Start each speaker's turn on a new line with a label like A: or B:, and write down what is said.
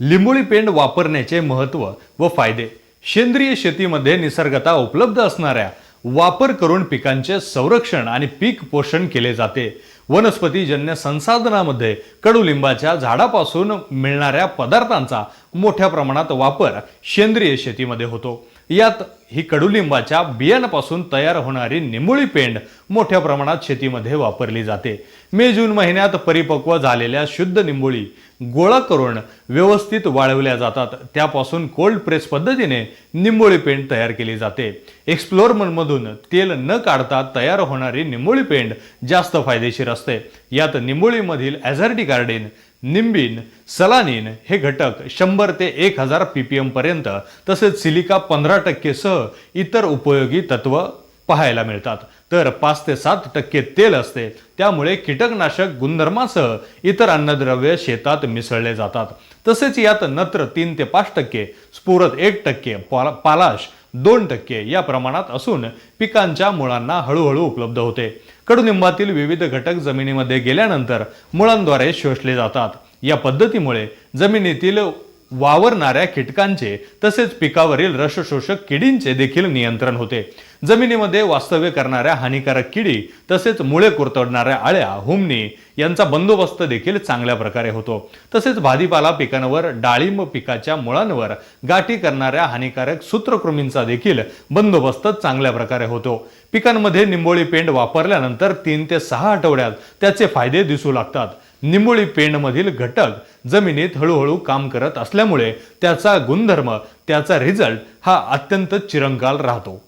A: लिंबोळी पेंड वापरण्याचे महत्त्व व फायदे. सेंद्रिय शेतीमध्ये निसर्गता उपलब्ध असणाऱ्या वापर करून पिकांचे संरक्षण आणि पीक पोषण केले जाते. वनस्पतीजन्य संसाधनामध्ये कडुलिंबाच्या झाडापासून मिळणाऱ्या पदार्थांचा मोठ्या प्रमाणात वापर सेंद्रिय शेतीमध्ये होतो. यात ही कडुलिंबाच्या बियाण्यापासून तयार होणारी निंबोळी पेंड मोठ्या प्रमाणात शेतीमध्ये वापरली जाते. मे जून महिन्यात परिपक्व झालेल्या शुद्ध निंबोळी गोळा करून व्यवस्थित वाळवल्या जातात. त्यापासून कोल्ड प्रेस पद्धतीने निंबोळी पेंड तयार केली जाते. एक्सप्लोरमनमधून तेल न काढता तयार होणारी निंबोळी पेंड जास्त फायदेशीर असते. यात निंबोळीमधील ॲझर्टी गार्डेन निंबिन सलानिन हे घटक शंभर ते एक हजार पी पी एमपर्यंत तसेच सिलिका पंधरा टक्केसह इतर उपयोगी तत्व पाहायला मिळतात. तर पाच ते सात टक्के तेल असते. त्यामुळे कीटकनाशक गुणधर्मासह इतर अन्नद्रव्य शेतात मिसळले जातात. तसेच यात नत्र तीन ते पाच टक्के स्फुरत एक टक्के पाला- पालाश दोन टक्के या प्रमाणात असून पिकांच्या मुळांना हळूहळू उपलब्ध होते. कडुनिंबातील विविध घटक जमिनीमध्ये गेल्यानंतर मुळांद्वारे शोषले जातात. या पद्धतीमुळे जमिनीतील वावरणाऱ्या कीटकांचे तसेच पिकावरील रसशोषक किडींचे देखील नियंत्रण होते. जमिनीमध्ये वास्तव्य करणाऱ्या हानिकारक किडी तसेच मुळे कुरतडणाऱ्या आळ्या हुमणी यांचा बंदोबस्त देखील चांगल्या प्रकारे होतो. तसेच भाजीपाला पिकांवर डाळिंब पिकाच्या मुळांवर गाठी करणाऱ्या हानिकारक सूत्रकृमींचा देखील बंदोबस्त चांगल्या प्रकारे होतो. पिकांमध्ये निंबोळी पेंड वापरल्यानंतर तीन ते सहा आठवड्यात त्याचे फायदे दिसू लागतात. निंबोळी पेंडमधील घटक जमिनीत हळूहळू काम करत असल्यामुळे त्याचा गुणधर्म त्याचा रिझल्ट हा अत्यंत चिरंकाल राहतो.